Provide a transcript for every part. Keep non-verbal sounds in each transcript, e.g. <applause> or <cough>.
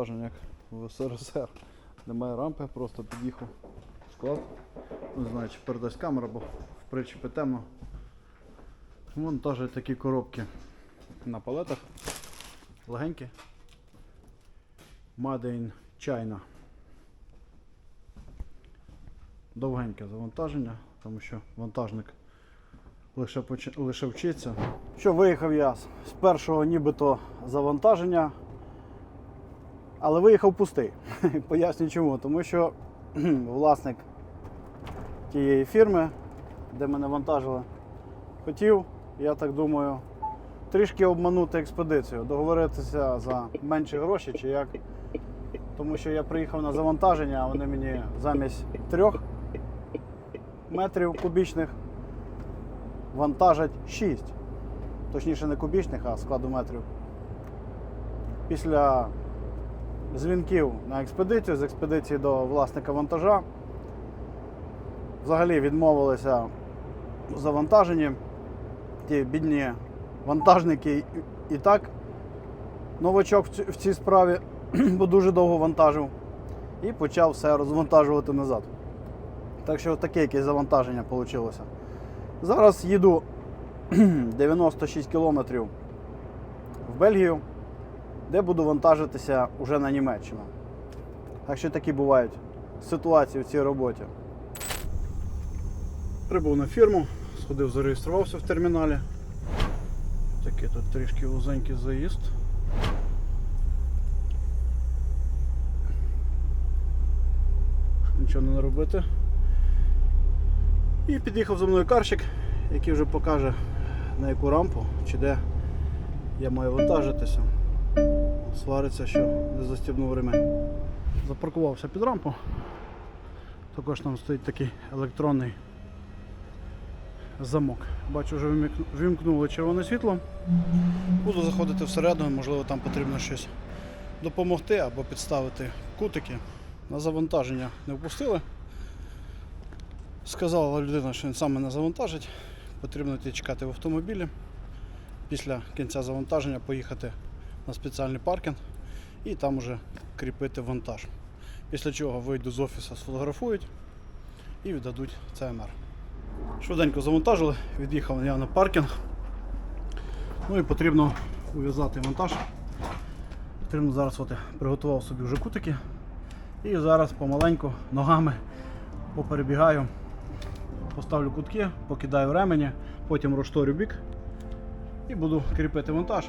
завантаження як в СРСР. Немає рампи, просто під'їхав склад. Не знаю, чи передасть камера, бо в причепі темно. Вантажують такі коробки на палетах. Легенькі. Made in China. Довгеньке завантаження, тому що вантажник лише, поч... лише вчиться. Що виїхав я з першого нібито завантаження, але виїхав пустий. <laughs> Поясню чому. Тому що <clears throat> власник тієї фірми, де мене вантажили, хотів, я так думаю, трішки обманути експедицію, договоритися за менші гроші чи як. Тому що я приїхав на завантаження, а вони мені замість трьох метрів кубічних вантажать 6. Точніше не кубічних, а складу метрів. Після дзвінків на експедицію, з експедиції до власника вантажа, взагалі відмовилися в завантаженні. Ті бідні вантажники і- так новачок в цій справі, <clears throat> бо дуже довго вантажив, і почав все розвантажувати назад. Так що таке якесь завантаження вийшло. Зараз їду <clears throat> 96 кілометрів в Бельгію, де буду вантажитися уже на Німеччину. Так що такі бувають ситуації в цій роботі. Прибув на фірму, сходив, зареєструвався в терміналі. Такий тут трішки вузенький заїзд. Нічого не наробити. І під'їхав за мною карщик, який вже покаже на яку рампу чи де я маю вантажитися. Свариться, що не застібнув ремень. Запаркувався під рампу. Також там стоїть такий електронний замок. Бачу, вже вімкнули червоне світло. Буду заходити всередину, можливо, там потрібно щось допомогти або підставити кутики. На завантаження не впустили. Сказала людина, що він сам мене завантажить. Потрібно йти чекати в автомобілі. Після кінця завантаження поїхати на спеціальний паркінг і там уже кріпити вантаж. Після чого вийду з офісу, сфотографують і віддадуть ЦМР. Швиденько завантажили, від'їхав я на паркінг. Ну і потрібно ув'язати вантаж. Потрібно зараз от приготував собі вже кутики. І зараз помаленьку ногами поперебігаю, поставлю кутки, покидаю ремені, потім розшторю бік і буду кріпити монтаж.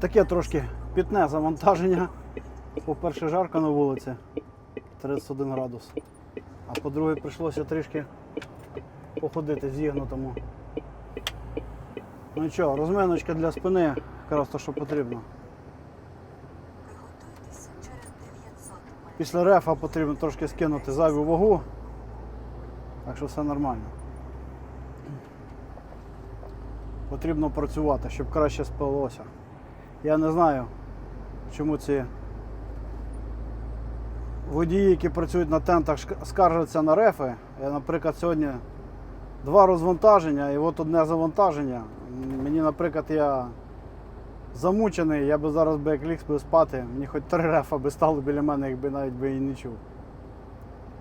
Таке трошки пітне завантаження. По-перше, жарко на вулиці 31 градус. А по-друге, прийшлося трішки походити зігнутому. Ну нічого, розминочка для спини, якраз те, що потрібно. Приготуйтеся через 900. Після рефа потрібно трошки скинути зайву вагу. Так що все нормально. Потрібно працювати, щоб краще спалося. Я не знаю, чому ці водії, які працюють на тентах, скаржаться на рефи. Я, наприклад, сьогодні два розвантаження і от одне завантаження. Мені, наприклад, я замучений, я би зараз би як ліг би спати, мені хоч три рефа би стало біля мене, якби навіть би і не чув.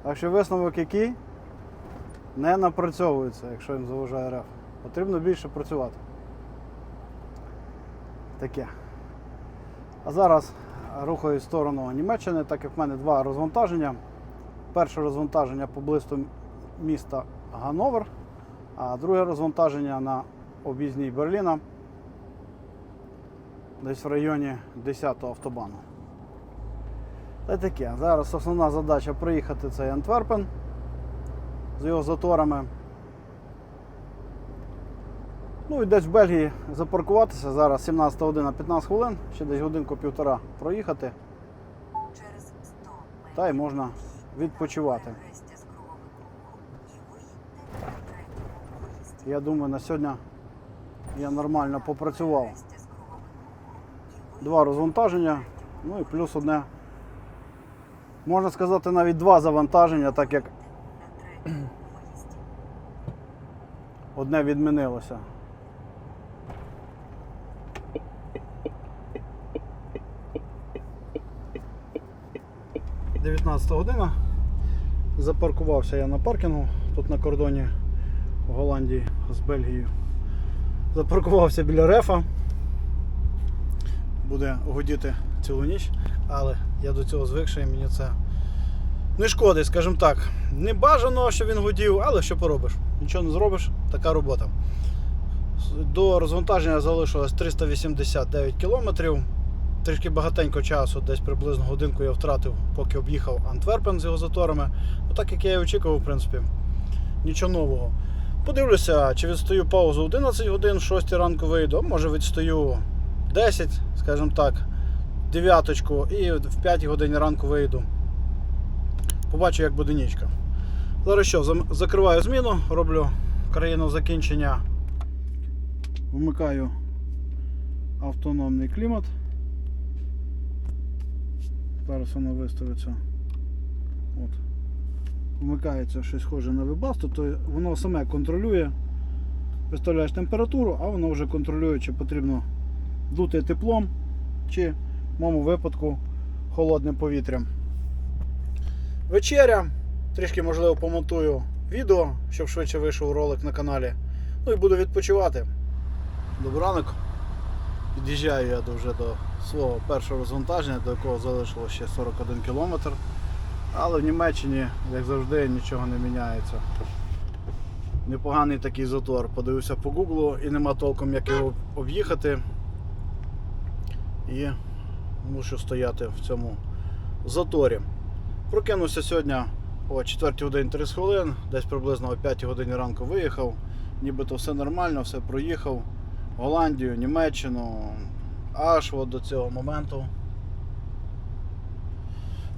Так що висновок який не напрацьовується, якщо їм заважає реф. Потрібно більше працювати. Таке. А зараз рухаюсь в сторону Німеччини, так як в мене два розвантаження. Перше розвантаження поблизу міста Ганновер, а друге розвантаження на об'їзній Берліна десь в районі 10-го автобану. Та таке. Зараз основна задача проїхати цей Антверпен з його заторами. Ну і десь в Бельгії запаркуватися. Зараз 17 година 15 хвилин, ще десь годинку-півтора проїхати, Через 100 метрів. та й можна відпочивати. Я думаю, на сьогодні я нормально попрацював. Два розвантаження, ну і плюс одне. Можна сказати, навіть два завантаження, так як <clears throat> одне відмінилося. Дев'ятнадцята година. Запаркувався я на паркінгу тут на кордоні в Голландії з Бельгією. Запаркувався біля рефа. Буде гудіти цілу ніч, але я до цього звикший і мені це не шкодить, скажімо так. Не бажано, щоб він гудів, але що поробиш? Нічого не зробиш, така робота. До розвантаження залишилось 389 кілометрів. Трішки багатенько часу, десь приблизно годинку я втратив, поки об'їхав Антверпен з його заторами. Ну так як я і очікував, в принципі, нічого нового. Подивлюся, чи відстаю паузу 11 годин, 6 ранку вийду, може відстаю 10, скажімо так, дев'яточку і в 5 годині ранку вийду. Побачу, як буде нічка. Зараз що, закриваю зміну, роблю країну закінчення. Вмикаю автономний клімат. Зараз воно виставиться. От. Вмикається щось схоже на вебасту, то воно саме контролює. Виставляєш температуру, а воно вже контролює, чи потрібно дути теплом, чи в моєму випадку холодним повітрям. Вечеря. Трішки, можливо, помонтую відео, щоб швидше вийшов ролик на каналі. Ну і буду відпочивати. Добрий ранок. Під'їжджаю я вже до свого першого розвантаження, до якого залишилося ще 41 км. Але в Німеччині, як завжди, нічого не міняється. Непоганий такий затор. Подивився по гуглу і нема толком як його об'їхати. І мушу стояти в цьому заторі. Прокинувся сьогодні о 4 годині 30 хвилин, десь приблизно о 5 годині ранку виїхав. Нібито все нормально, все проїхав. Голландію, Німеччину, аж от до цього моменту.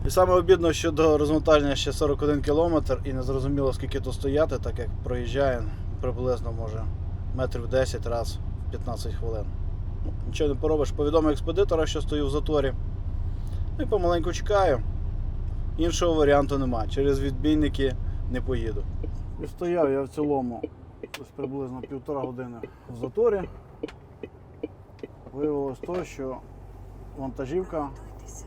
І саме обідно, що до розвантаження ще 41 км і не зрозуміло скільки тут стояти, так як проїжджає приблизно може метрів 10 раз в 15 хвилин. Ну, нічого не поробиш, повідомив експедитора, що стою в заторі. І помаленьку чекаю. Іншого варіанту нема. Через відбійники не поїду. І стояв я в цілому десь приблизно півтора години в заторі. Виявилось то, що вантажівка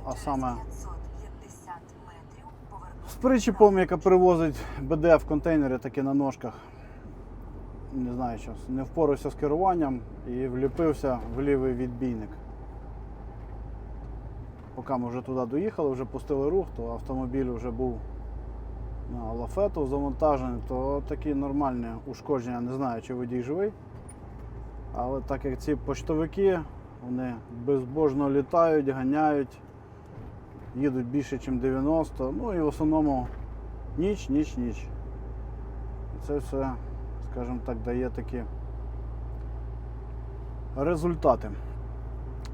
А саме 550 метрів повернути з причіпом, яка перевозить БД в контейнері, таки на ножках. Не знаю що, не впорався з керуванням і вліпився в лівий відбійник. Поки ми вже туди доїхали, вже пустили рух, то автомобіль вже був на лафету завантажений, то такі нормальні ушкодження, не знаю, чи водій живий. Але так як ці поштовики Вони безбожно літають, ганяють, їдуть більше, ніж 90. Ну і в основному ніч, ніч, ніч. І це все, скажімо так, дає такі результати.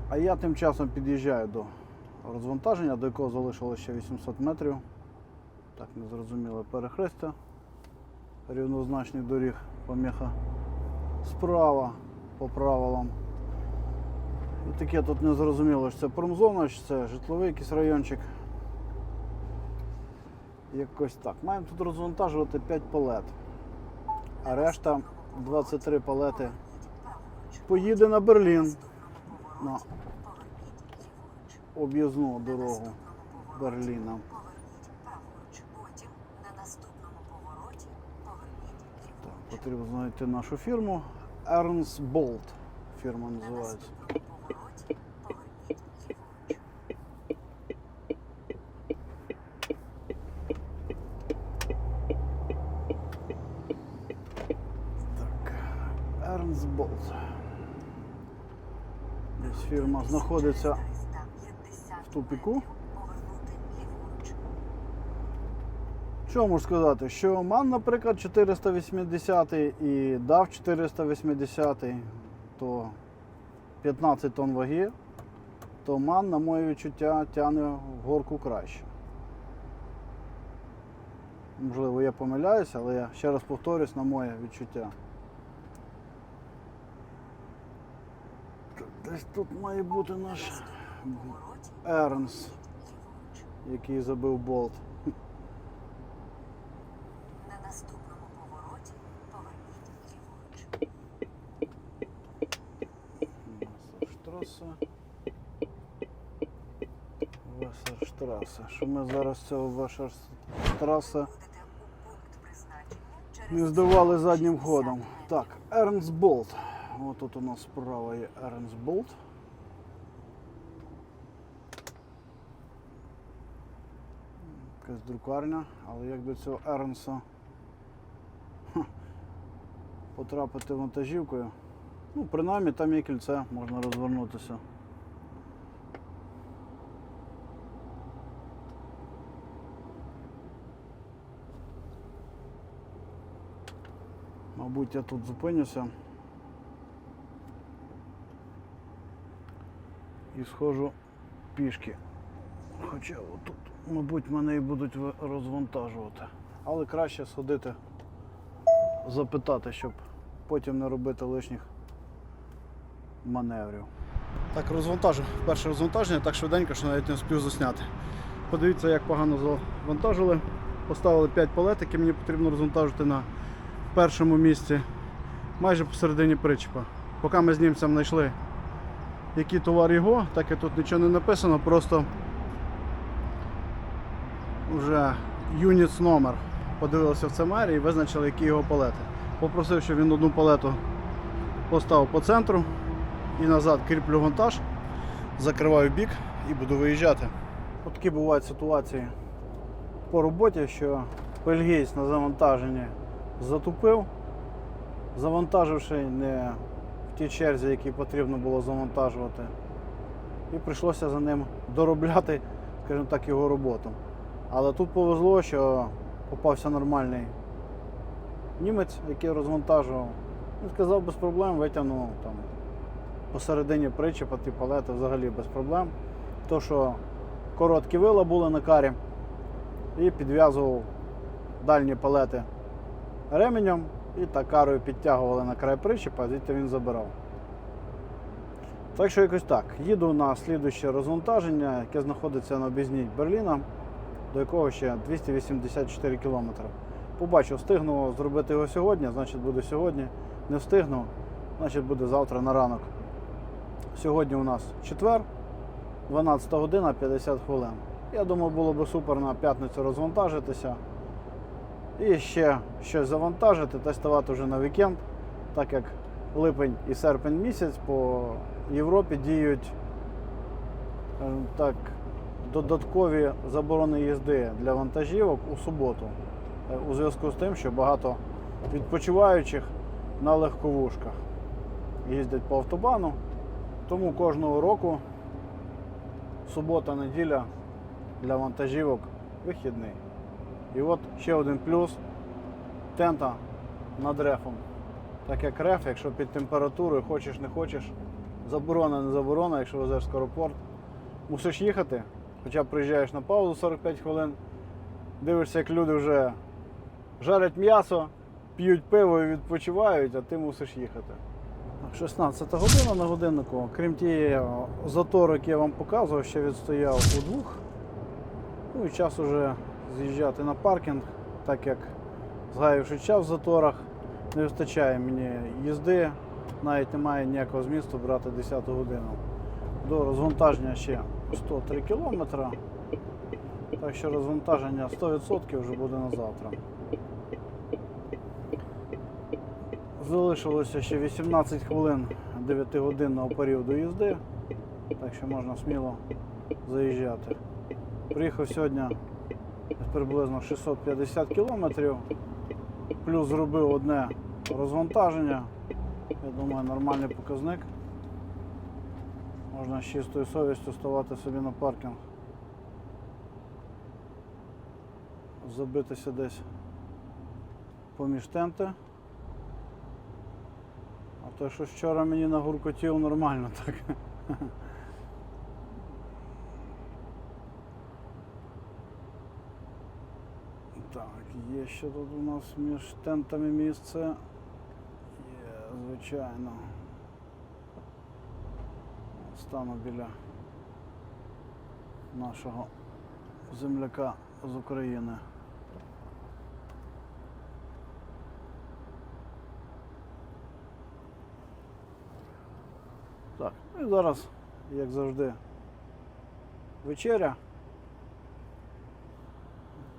А я тим часом під'їжджаю до розвантаження, до якого залишилося ще 800 метрів. Так, незрозуміле перехрестя рівнозначних доріг поміха справа по правилам. Таке тут не зрозуміло, чи це промзона, чи це житловий якийсь райончик. Якось так. Маємо тут розвантажувати 5 палет. А решта 23 палети поїде на Берлін. На об'їзну дорогу Берліна. Так, потрібно знайти нашу фірму. Ernst Bolt фірма називається. наступному повороті поверніть ліворуч. Так, Bolt. Десь фірма знаходиться в тупіку. Що можу сказати? Що ман, наприклад, 480 і дав 480, то 15 тонн ваги, то ман, на моє відчуття, тягне в горку краще. Можливо, я помиляюся, але я ще раз повторюсь на моє відчуття. Так, Десь тут має бути наш Ернс, який забив болт. На наступному повороті поверніть ліворуч. Весерштрасе. Весерштрасе. Що ми зараз цього призначення через не здавали заднім 60 ходом. Так, Ернс Болт. Ось тут у нас справа є Ернс Болт. Якась друкарня, але як до цього Ернса потрапити вантажівкою. Ну, принаймні там є кільце, можна розвернутися. Мабуть, я тут зупинюся. І схожу пішки. Хоча отут, мабуть, мене і будуть розвантажувати. Але краще сходити, запитати, щоб потім не робити лишніх маневрів. Так, розвантажив. Перше розвантаження так швиденько, що навіть не встиг засняти. Подивіться, як погано завантажили. Поставили 5 палет, які мені потрібно розвантажити на першому місці, майже посередині причепа. Поки ми з німцем знайшли, який товар його, так і тут нічого не написано, просто вже юніц номер. Подивилися в ЦМР і визначили, які його палети. Попросив, щоб він одну палету поставив по центру і назад кріплю вантаж, закриваю бік і буду виїжджати. От такі бувають ситуації по роботі, що пельгейс на завантаженні затупив, завантаживши не тій черзі, якій потрібно було завантажувати. І прийшлося за ним доробляти, скажімо так, його роботу. Але тут повезло, що попався нормальний німець, який розвантажував. Він сказав без проблем, витягнув там посередині причепа ті палети взагалі без проблем. То, що короткі вила були на карі, і підв'язував дальні палети ременем і так карою підтягували на край причепа, звідти він забирав. Так що якось так. Їду на слідуще розвантаження, яке знаходиться на об'їзній Берліна, до якого ще 284 кілометри. Побачу, встигну зробити його сьогодні, значить буде сьогодні. Не встигну, значить буде завтра на ранок. Сьогодні у нас четвер, 12 година 50 хвилин. Я думаю, було б супер на п'ятницю розвантажитися. І ще щось завантажити, тестувати вже на вікенд, так як липень і серпень місяць по Європі діють так, додаткові заборони їзди для вантажівок у суботу. Е, У зв'язку з тим, що багато відпочиваючих на легковушках їздять по автобану Тому кожного року субота-неділя для вантажівок вихідний. І от ще один плюс тента над рефом. Так як реф, якщо під температурою хочеш не хочеш, заборона не заборона, якщо везеш скоропорт, мусиш їхати, хоча приїжджаєш на паузу 45 хвилин, дивишся, як люди вже жарять м'ясо, п'ють пиво і відпочивають, а ти мусиш їхати. 16 година на годиннику. Крім тієї заторок, я вам показував, ще відстояв у двох. Ну і час уже з'їжджати на паркінг, так як згаявши час в заторах, не вистачає мені їзди, навіть немає ніякого змісту брати 10 годину. До розвантаження ще 103 кілометри. Так що розвантаження 100% вже буде на завтра. Залишилося ще 18 хвилин 9-годинного періоду їзди, так що можна сміло заїжджати. Приїхав сьогодні приблизно 650 кілометрів, плюс зробив одне розвантаження. Я думаю, нормальний показник. Можна з чистою совістю ставати собі на паркінг. Забитися десь поміж тенти. А то, що вчора мені нагуркотів нормально так. <laughs> Так, є ще тут у нас між тентами місце. Є, звичайно. Стану біля нашого земляка з України. Так, ну і зараз, як завжди, вечеря.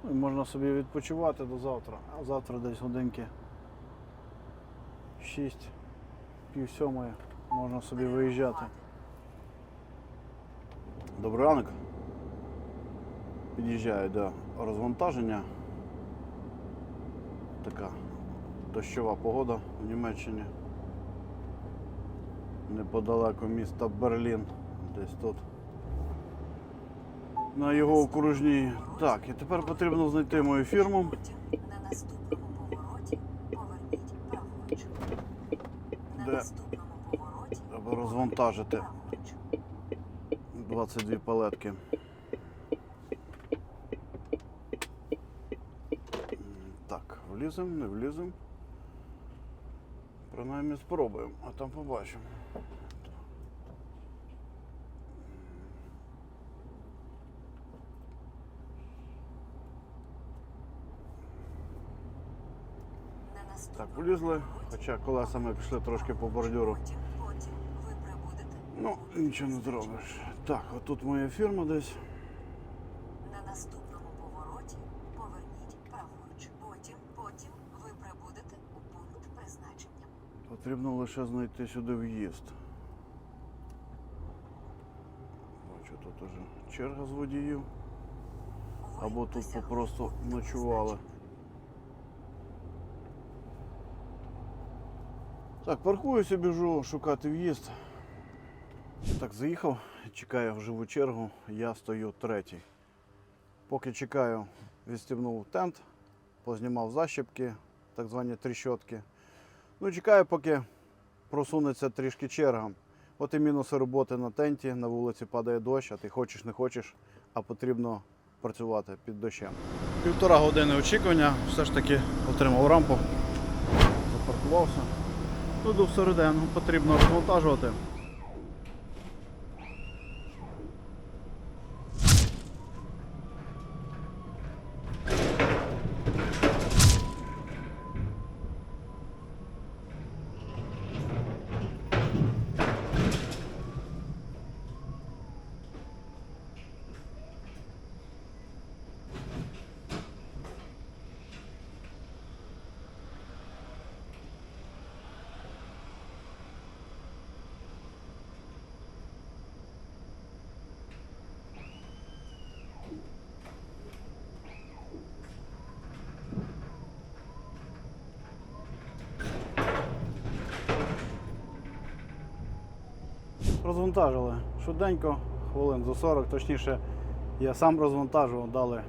Ну, і можна собі відпочивати до завтра. А завтра десь годинки 6, пів сьомої можна собі виїжджати. Добрий ранок. Під'їжджаю до розвантаження. Така дощова погода в Німеччині. Неподалеку міста Берлін. Десь тут. На його окружній. Так, і тепер потрібно знайти мою фірму. Де? Треба розвантажити 22 палетки. Так, вліземо, не вліземо. Принаймні спробуємо, а там побачимо. Так, влізли, хоча колесами пішли трошки по бордюру. Ну, нічого не зробиш. Так, отут моя фірма десь. на наступному повороті поверніть праворуч. Потім, потім ви прибудете у пункт призначення. Потрібно лише знайти сюди в'їзд. Бачу, тут уже черга з водіїв. Або тут попросту ночували. Так, паркуюся, біжу шукати в'їзд. Так, заїхав, чекаю в живу чергу, я стою третій. Поки чекаю, відстібнув тент, познімав защіпки, так звані тріщотки. Ну, чекаю, поки просунеться трішки черга. От і мінуси роботи на тенті, на вулиці падає дощ, а ти хочеш не хочеш, а потрібно працювати під дощем. Півтора години очікування, все ж таки отримав рампу, запаркувався. До всередину потрібно розвантажувати. Розвантажили швиденько, хвилин за 40, точніше, я сам розвантажував, дали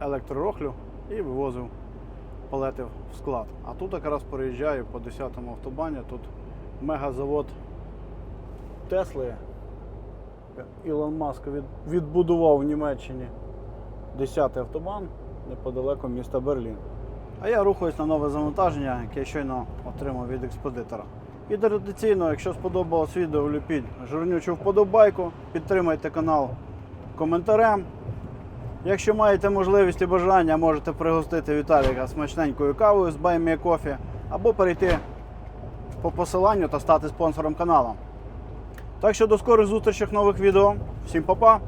електророхлю і вивозив палети в склад. А тут якраз переїжджаю по 10-му автобані, тут мегазавод Тесли. Ілон Маск відбудував в Німеччині 10-й автобан неподалеку міста Берлін. А я рухаюсь на нове завантаження, яке я щойно отримав від експедитора. І традиційно, якщо сподобалось відео, влюпіть жирнючу вподобайку, підтримайте канал коментарем. Якщо маєте можливість і бажання, можете пригостити Віталіка смачненькою кавою з Coffee або перейти по посиланню та стати спонсором каналу. Так що до скорих зустрічей нових відео. Всім па-па!